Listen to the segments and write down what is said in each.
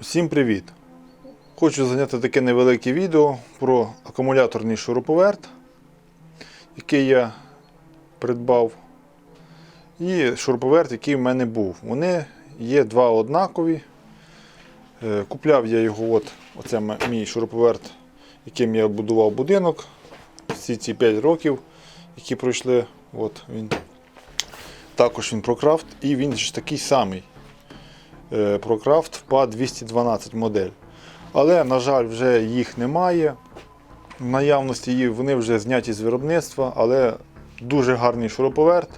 Всім привіт! Хочу зайняти таке невелике відео про акумуляторний шуруповерт, який я придбав, і шуруповерт, який в мене був. Вони є два однакові. Е, Купляв я його, от, оце мій шуруповерт, яким я будував будинок. Всі ці 5 років, які пройшли, от він. Також він прокрафт, і він ж такий самий. ProCraft PA 212 модель. Але, на жаль, вже їх немає. В наявності вони вже зняті з виробництва, але дуже гарний шуруповерт.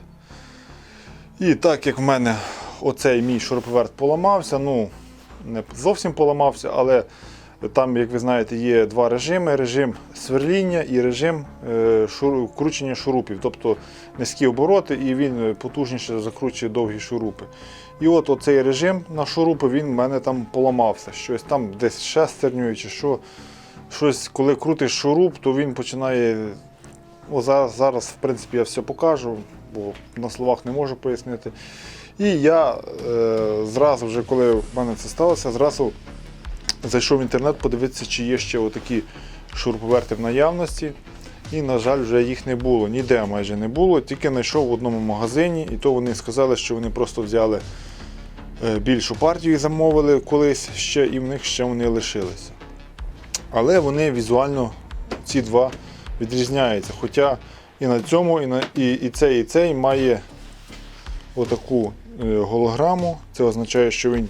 І так як в мене оцей мій шуруповерт поламався, ну не зовсім поламався, але там, як ви знаєте, є два режими: режим сверління і режим е, кручення шурупів, тобто низькі обороти, і він е, потужніше закручує довгі шурупи. І от оцей режим на шурупи він в мене там поламався. Щось там десь шестернею чи що. Щось, коли крутиш шуруп, то він починає. О, зараз, зараз, в принципі, я все покажу, бо на словах не можу пояснити. І я е, зразу, вже, коли в мене це сталося, зразу зайшов в інтернет подивитися, чи є ще отакі шуруповерти в наявності. І, на жаль, вже їх не було. Ніде майже не було. Тільки знайшов в одному магазині, і то вони сказали, що вони просто взяли е, більшу партію і замовили колись ще, і в них ще вони лишилися. Але вони візуально ці два відрізняються. Хоча і на цьому, і, на, і, і цей, і цей має отаку е, голограму. Це означає, що він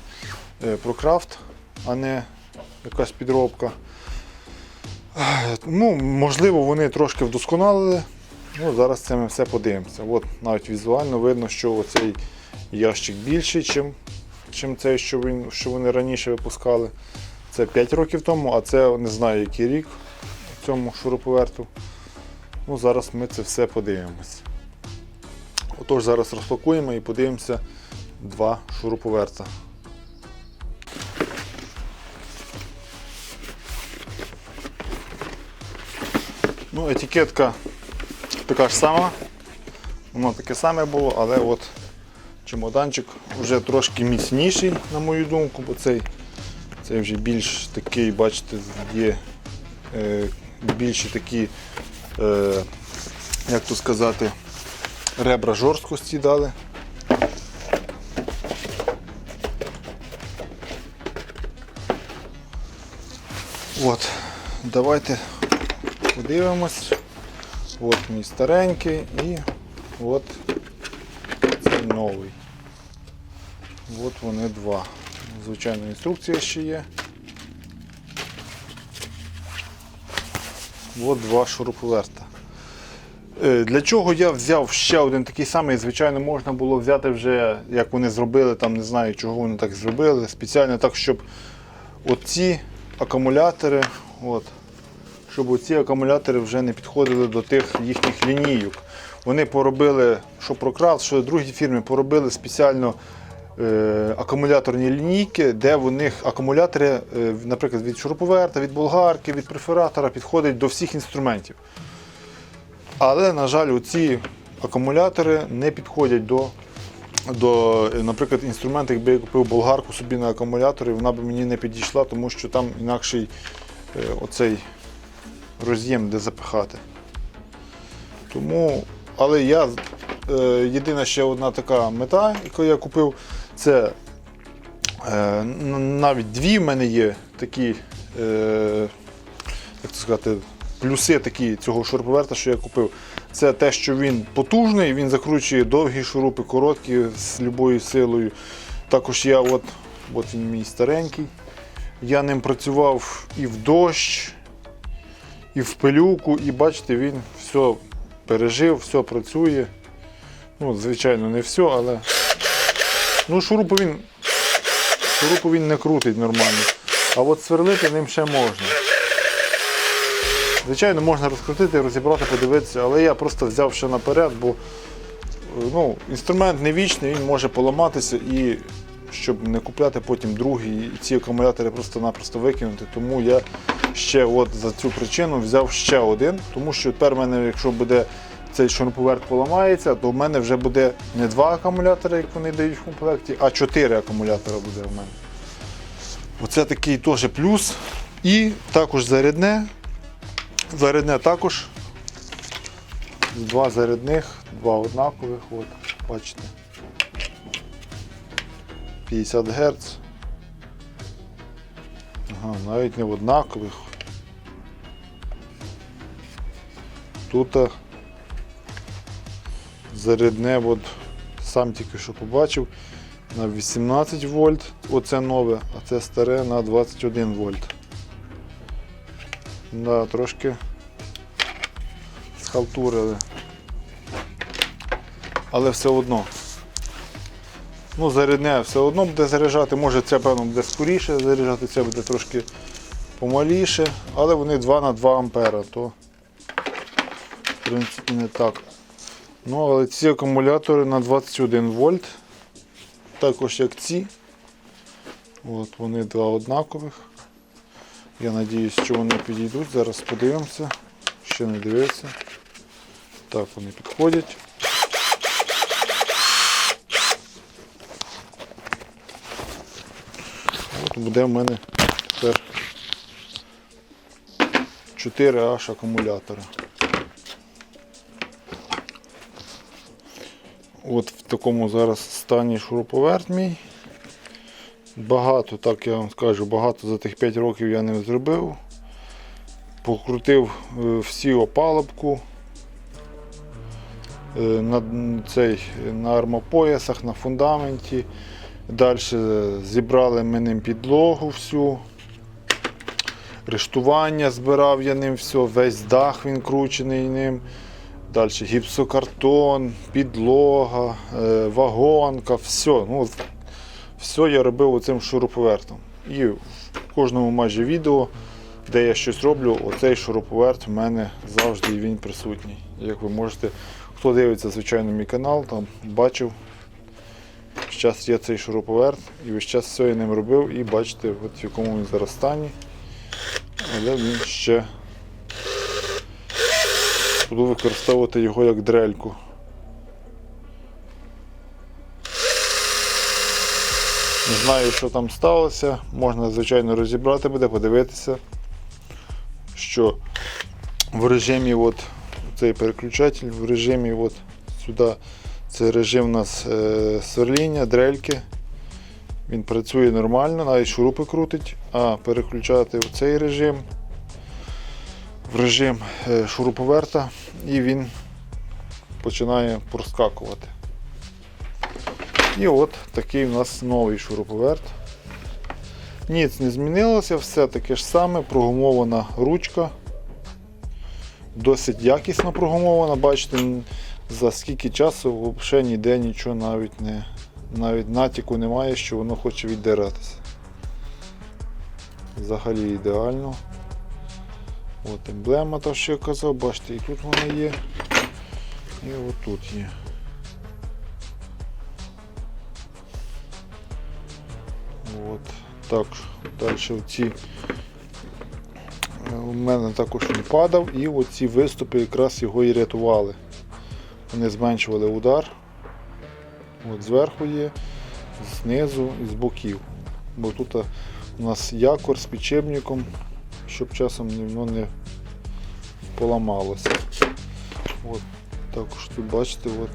е, прокрафт, а не якась підробка. Ну, можливо, вони трошки вдосконалили. Ну, зараз це ми все подивимося. От навіть візуально видно, що оцей ящик більший, чим, чим цей, що, він, що вони раніше випускали. Це 5 років тому, а це не знаю який рік цьому шуруповерту. Ну, зараз ми це все подивимось. Отож, зараз розпакуємо і подивимося два шуруповерта. Ну, етикетка така ж сама. Воно таке саме було, але от чемоданчик вже трошки міцніший, на мою думку, бо цей, цей вже більш такий, бачите, є е, більші такі, е, як то сказати, ребра жорсткості дали. От, давайте подивимось. От мій старенький і от цей новий. От вони два. Звичайно, інструкція ще є. От два шуруповерта. Е, Для чого я взяв ще один такий самий, звичайно, можна було взяти вже, як вони зробили, там не знаю, чого вони так зробили. Спеціально так, щоб оці акумулятори, от, щоб оці акумулятори вже не підходили до тих їхніх лінійок. Вони поробили, що Procraft, що другі фірми поробили спеціально е, акумуляторні лінійки, де в них акумулятори, е, наприклад, від шуруповерта, від болгарки, від перфоратора підходять до всіх інструментів. Але, на жаль, ці акумулятори не підходять до, до е, наприклад, інструменту, якби я купив болгарку собі на акумуляторі, вона б мені не підійшла, тому що там інакший е, оцей роз'єм, де запихати. Тому, але я е, єдина ще одна така мета, яку я купив, це е, навіть дві в мене є такі, е, як це сказати, плюси такі цього шуруповерта, що я купив. Це те, що він потужний, він закручує довгі шурупи, короткі з любою силою. Також я от, от він мій старенький. Я ним працював і в дощ, і в пилюку, і бачите, він все пережив, все працює. Ну, звичайно, не все, але. Ну, шурупу він, шурупу він не крутить нормально. А от сверлити ним ще можна. Звичайно, можна розкрутити, розібрати, подивитися, але я просто взяв ще наперед, бо е, ну, інструмент не вічний, він може поламатися і щоб не купляти потім другий і ці акумулятори просто-напросто викинути. Тому я ще от за цю причину взяв ще один, тому що тепер в мене, якщо буде цей шуруповерт поламається, то в мене вже буде не два акумулятори, як вони дають в комплекті, а чотири акумулятори буде в мене. Оце такий теж плюс. І також зарядне. Зарядне також. Два зарядних, два однакових. От, бачите. 50 Гц. Ага, навіть не в однакових. Тут зарядне, от, сам тільки що побачив, на 18 вольт, оце нове, а це старе на 21 вольт. Да, трошки схалтурили. Але все одно. Ну, зарядне все одно буде заряджати, може це певно буде скоріше заряджати, це буде трошки помаліше, але вони 2 на 2 ампера, то в принципі не так. Ну, але ці акумулятори на 21 вольт, також як ці. От вони два однакових. Я сподіваюся, що вони підійдуть. Зараз подивимося. Ще не дивився. Так, вони підходять. Буде в мене тепер 4 аж акумулятора. От в такому зараз стані шуруповерт мій. Багато, так я вам скажу, багато за тих 5 років я не зробив. Покрутив е, всі опалубку е, на, цей, на армопоясах, на фундаменті. Далі зібрали ми ним підлогу всю. Рештування збирав я ним все, весь дах він кручений ним. Далі гіпсокартон, підлога, е, вагонка, все. Ну, все я робив оцим шуруповертом. І в кожному майже відео, де я щось роблю, оцей шуруповерт в мене завжди він присутній. Як ви можете, хто дивиться, звичайно, мій канал, там бачив. Зараз є цей шуруповерт і весь час все я ним робив і бачите, от в якому він зараз стані. Але він ще буду використовувати його як дрельку. Не знаю, що там сталося. Можна, звичайно, розібрати буде, подивитися, що в режимі от, цей переключатель, в режимі от сюди це режим у нас е, сверління, дрельки. Він працює нормально, навіть шурупи крутить, а переключати в цей режим, в режим е, шуруповерта, і він починає проскакувати. І от такий у нас новий шуруповерт. Ніц не змінилося, все таке ж саме, прогумована ручка. Досить якісно прогумована, бачите, за скільки часу взагалі ніде нічого навіть не навіть натяку немає, що воно хоче віддиратися. Взагалі ідеально. От емблема, та що я казав, бачите, і тут вона є, і отут є. От. Так, далі ці у мене також він падав і оці виступи якраз його і рятували. Вони зменшували удар. От зверху є, знизу і з боків. Бо тут у нас якор з підшипником, щоб часом воно не поламалося. От, також тут бачите, от,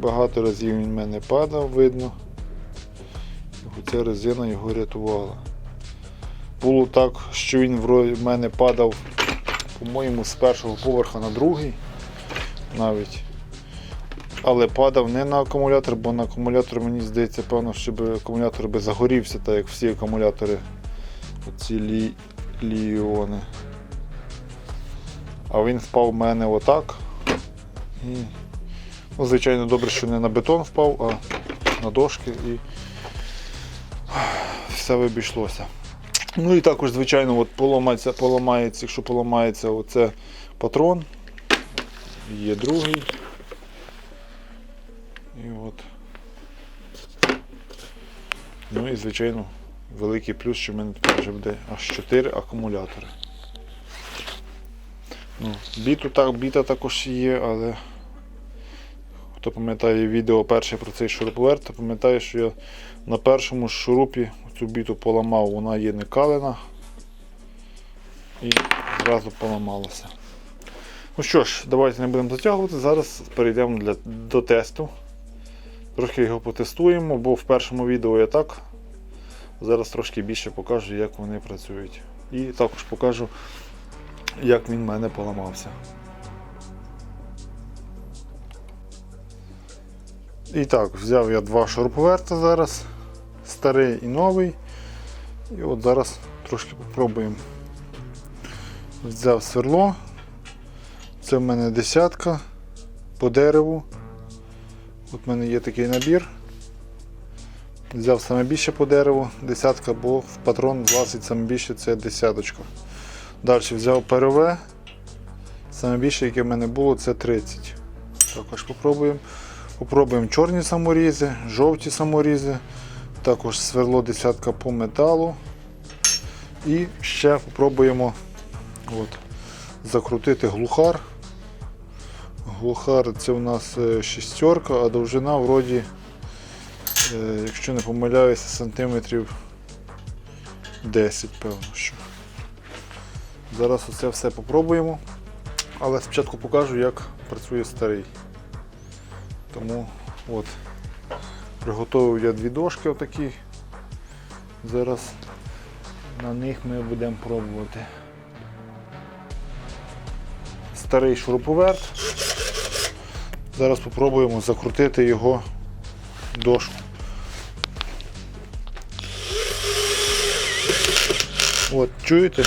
багато разів він в мене падав, видно. Ця резина його рятувала. Було так, що він в мене падав, по-моєму, з першого поверха на другий навіть. Але падав не на акумулятор, бо на акумулятор, мені здається, певно, щоб акумулятор би загорівся, так як всі акумулятори оці лі... ліони. А він впав в мене отак. І, ну, Звичайно, добре, що не на бетон впав, а на дошки і все обійшлося. Ну і також, звичайно, от поламається, поламається, якщо поламається оце патрон, є другий. І от. Ну і звичайно великий плюс, що в мене тут вже буде аж 4 акумулятори. Ну, біту, так, Біта також є, але хто пам'ятає відео перше про цей шуруповерт, то пам'ятає, що я на першому шурупі цю біту поламав, вона є не калена і зразу поламалася. Ну що ж, давайте не будемо затягувати. Зараз перейдемо для, до тесту. Трохи його потестуємо, бо в першому відео я так. Зараз трошки більше покажу, як вони працюють. І також покажу, як він в мене поламався. І так, взяв я два шуруповерта зараз, старий і новий. І от зараз трошки попробуємо. Взяв сверло. Це в мене десятка по дереву. От в мене є такий набір. Взяв саме більше по дереву, десятка, бо в патрон влазить саме більше це десяточка. Далі взяв перове. Саме більше, яке в мене було, це 30. Також попробуємо. Попробуємо чорні саморізи, жовті саморізи, також сверло десятка по металу. І ще попробуємо от, закрутити глухар. Глухар це у нас е, шістерка, а довжина вроді, е, якщо не помиляюся, сантиметрів 10, певно. що. Зараз оце все попробуємо, але спочатку покажу, як працює старий. Тому от, приготував я дві дошки отакі. Зараз на них ми будемо пробувати. Старий шуруповерт. Зараз спробуємо закрутити його дошку. От, чуєте?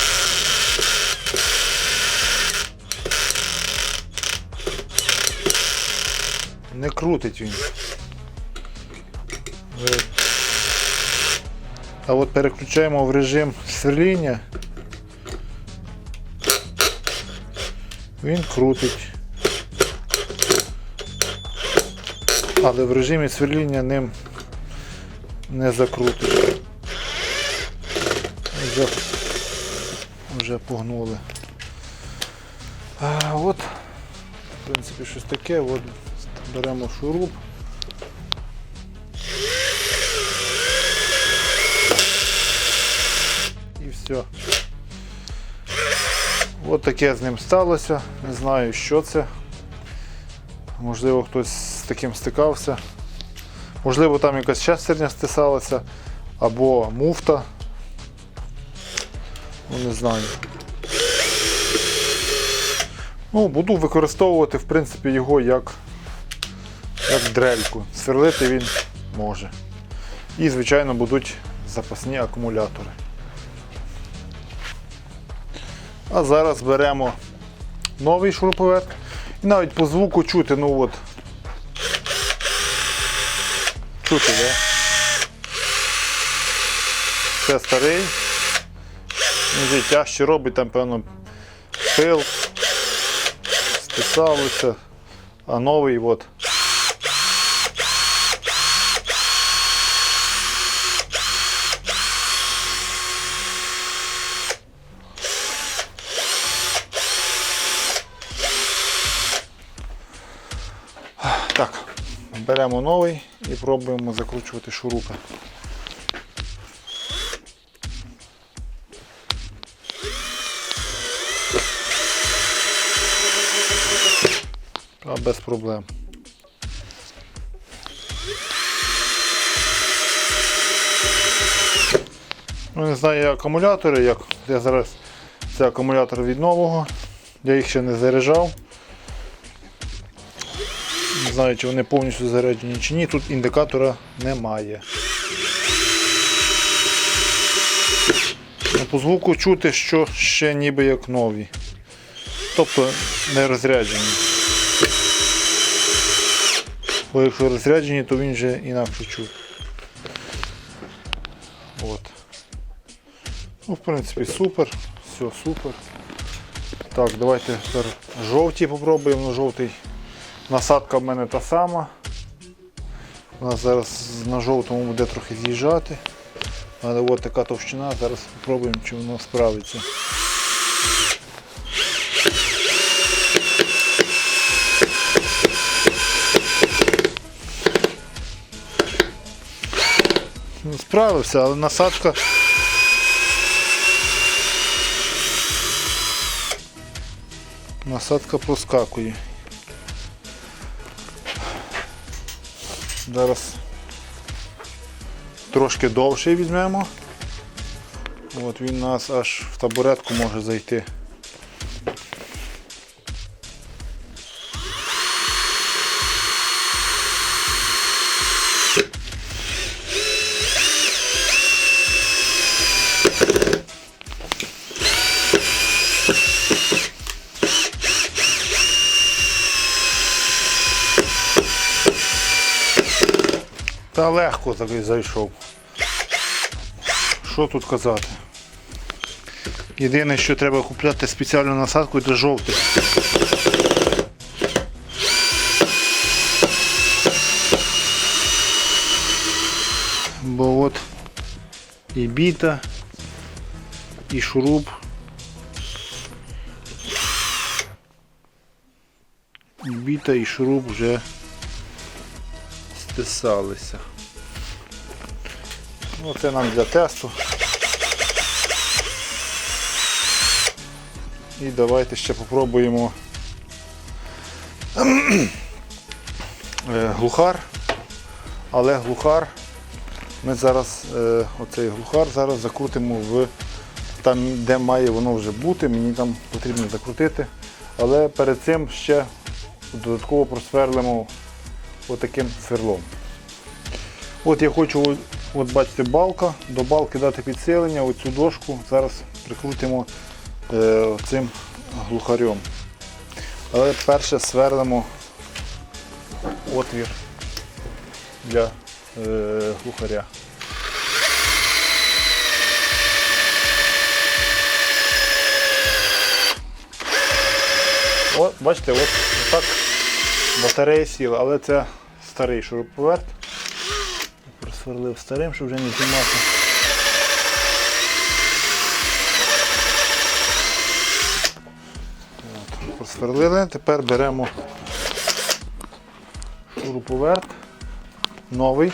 Не крутить він. А от переключаємо в режим сверління. Він крутить. Але в режимі сверління ним не закрутить. Вже, вже погнули. А, от, в принципі, щось таке. От, беремо шуруп. І все. От таке з ним сталося. Не знаю, що це. Можливо, хтось таким стикався. Можливо, там якась шестерня стисалася або муфта. Ну, не знаю. Ну, буду використовувати в принципі його як, як дрельку. Сверлити він може. І, звичайно, будуть запасні акумулятори. А зараз беремо новий шуруповерт. І навіть по звуку чути, ну от. Чути, да? Це старий. Він вже тяжче робить, там, певно, пил, стисалося, а новий от. Так, беремо новий і пробуємо закручувати шурупи. Без проблем. Ну, не знаю, акумулятори, як я зараз це акумулятор від нового, я їх ще не заряджав. Знаю, чи вони повністю заряджені чи ні. Тут індикатора немає. Ну, По звуку чути, що ще ніби як нові. Тобто не розряджені. Бо якщо розряджені, то він вже інакше чути. От. Ну, в принципі, супер. Все супер. Так, давайте тепер жовті попробуємо. Жовтий Насадка в мене та сама. У нас зараз на жовтому буде трохи з'їжджати. Але от така товщина, зараз спробуємо, чи воно справиться. Ну, справився, але насадка. Насадка проскакує. Зараз трошки довше візьмемо. От він у нас аж в табуретку може зайти. Такий зайшов. Що тут казати? Єдине, що треба купляти спеціальну насадку для жовтих. Бо от і біта, і шуруп. І біта, і шуруп вже стисалися. Ну, це нам для тесту. І давайте ще попробуємо е, глухар. Але глухар ми зараз, е, оцей глухар зараз закрутимо в там, де має воно вже бути, мені там потрібно закрутити. Але перед цим ще додатково просверлимо отаким сверлом. От я хочу, от бачите, балка, до балки дати підсилення, оцю дошку зараз прикрутимо е, цим глухарем. Але перше сверлимо отвір для е, глухаря. От, бачите, от так батарея сіла, але це старий шуруповерт. Просверлив старим, щоб вже не знімати. От, Просверлили, тепер беремо шуруповерт новий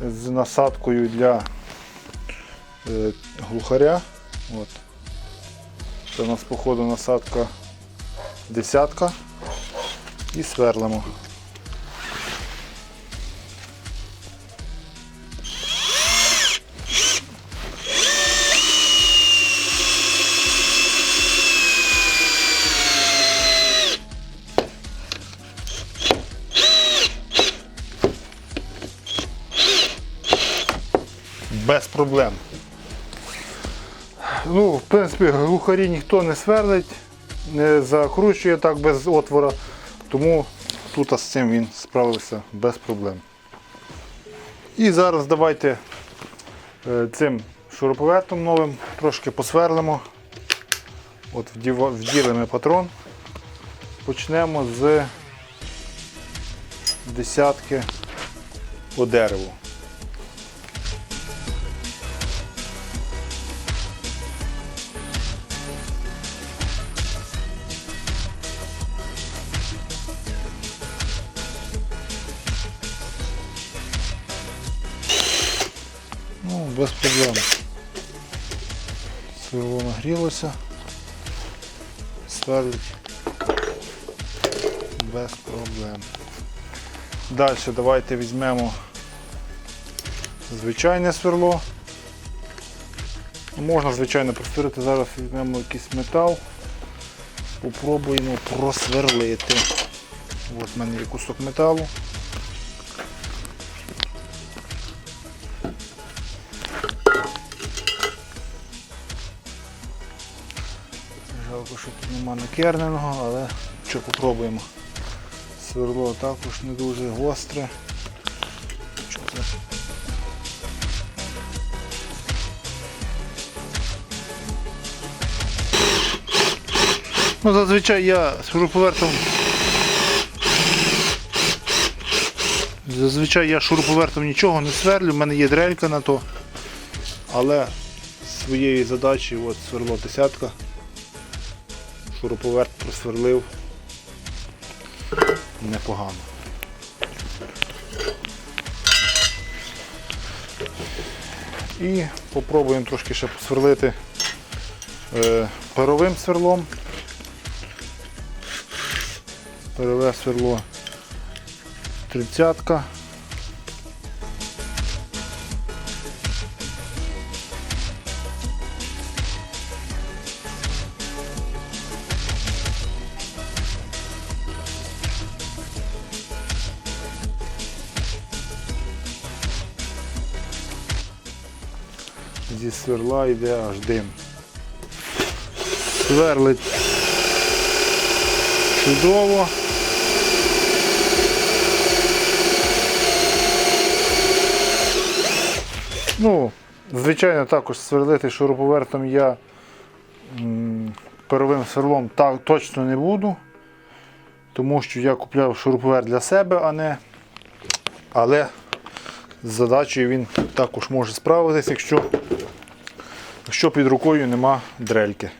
з насадкою для е, глухаря. От. Це у нас походу насадка десятка і сверлимо. Принципі, глухарі ніхто не сверлить, не закручує так без отвора, тому тут з цим він справився без проблем. І зараз давайте е, цим шуруповертом новим трошки посверлимо. От вділимо патрон. Почнемо з десятки по дереву. Без проблем. Сверло нагрілося. Сверлить без проблем. Далі давайте візьмемо звичайне сверло. Можна, звичайно, просверлити. Зараз візьмемо якийсь метал. Попробуємо просверлити. От в мене є кусок металу. Що тут нема накерненого, але що попробуємо. Сверло також не дуже гостре. Що це? Ну, зазвичай я з шуруповертом. Зазвичай я шуруповертом нічого не сверлю, в мене є дрелька на то. Але своєї задачі от сверло десятка. Шуруповерт просверлив непогано. І попробуємо трошки ще посверлити е, паровим сверлом. Перове сверло тридцятка. Сверла йде аж дим. Сверлить чудово. Ну, звичайно, також сверлити шуруповертом я перовим сверлом так точно не буду, тому що я купляв шуруповерт для себе, а не. Але з задачею він також може справитись, якщо, якщо під рукою нема дрельки.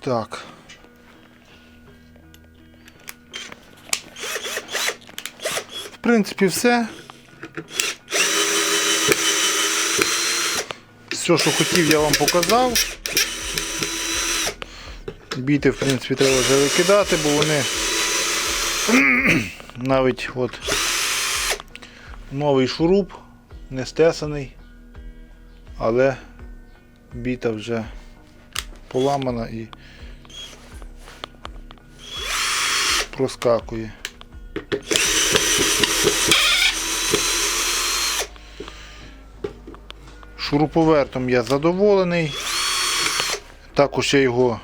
Так. В принципі, все. Все, що хотів, я вам показав. Біти, в принципі, треба вже викидати, бо вони навіть от новий шуруп, не стесаний, але біта вже поламана і проскакує. Шуруповертом я задоволений. Також я його,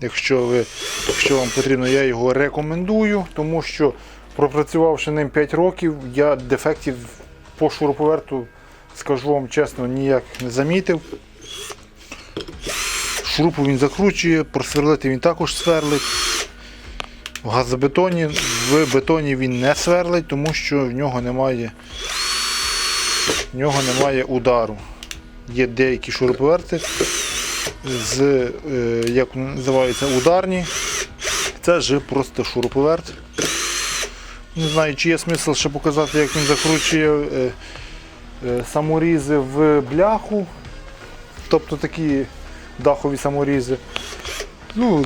якщо, ви, якщо вам потрібно, я його рекомендую, тому що пропрацювавши ним 5 років, я дефектів по шуруповерту, скажу вам чесно, ніяк не замітив. Шурупу він закручує, просверлити він також сверлить. В газобетоні, в бетоні він не сверлить, тому що в нього немає, в нього немає удару. Є деякі шуруповерти з, е, як називаються, ударні. Це ж просто шуруповерт. Не знаю, чи є смисл ще показати, як він закручує е, е, саморізи в бляху. Тобто такі дахові саморізи. Ну,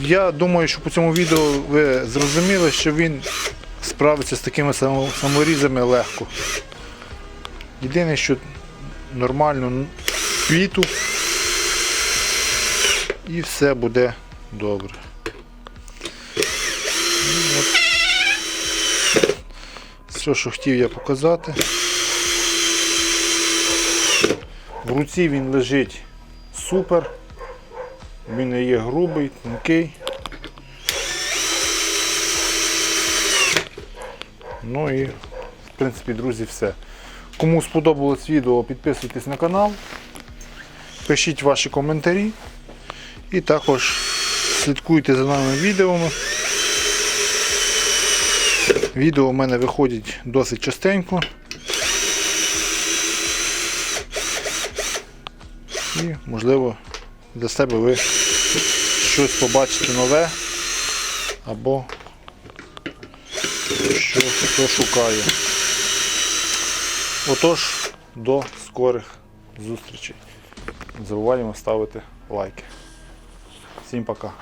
я думаю, що по цьому відео ви зрозуміли, що він справиться з такими саморізами легко. Єдине, що нормально піту і все буде добре. Ну, от. Все, що хотів я показати. В руці він лежить супер. Він не є грубий, тонкий. Ну і, в принципі, друзі, все. Кому сподобалось відео, підписуйтесь на канал, пишіть ваші коментарі і також слідкуйте за новими відео. Відео у мене виходять досить частенько. І, можливо, для себе ви щось побачите нове або що хто шукає. Отож, до скорих зустрічей. Не забуваємо ставити лайки. Всім пока.